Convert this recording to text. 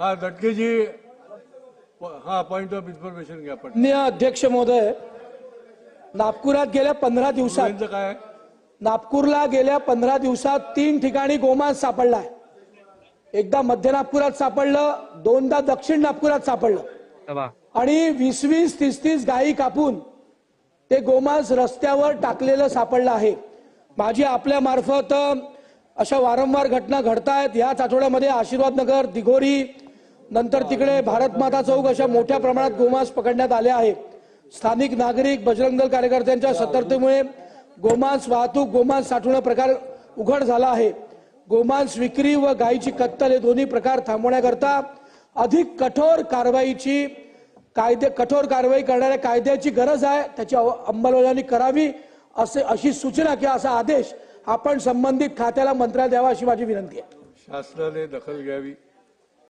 हा दटकेजी हा point of information घ्या पण अध्यक्ष महोदय नागपुरात गेल्या पंधरा दिवसात काय नागपूरला गेल्या पंधरा दिवसात तीन ठिकाणी गोमांस सापडलाय. एकदा मध्य नागपुरात सापडलं दोनदा दक्षिण नागपुरात सापडलं. आणि वीस वीस तीस तीस गायी कापून ते गोमांस रस्त्यावर टाकलेलं सापडलं आहे. माझी आपल्या मार्फत अशा वारंवार घटना घडतायत याच आठवड्यामध्ये आशीर्वाद नगर दिघोरी नंतर तिकडे भारत माता चौक अशा मोठ्या प्रमाणात गोमांस पकडण्यात आले आहे. स्थानिक नागरिक बजरंग दल कार्यकर्त्यांच्या सतर्कतेमुळे गोमांस वाहतूक गोमांस साठवणं प्रकार उघड झाला आहे. गोमांस विक्री व गायीची कत्तल हे दोन्ही प्रकार थांबवण्याकरता अधिक कठोर कारवाईची कायदे कठोर कारवाई करणाऱ्या कायद्याची गरज आहे. त्याची अंमलबजावणी करावी असे अशी सूचना किंवा असा आदेश आपण संबंधित खात्याला मंत्रालय द्यावा अशी माझी विनंती आहे. शासनाने दखल घ्यावी.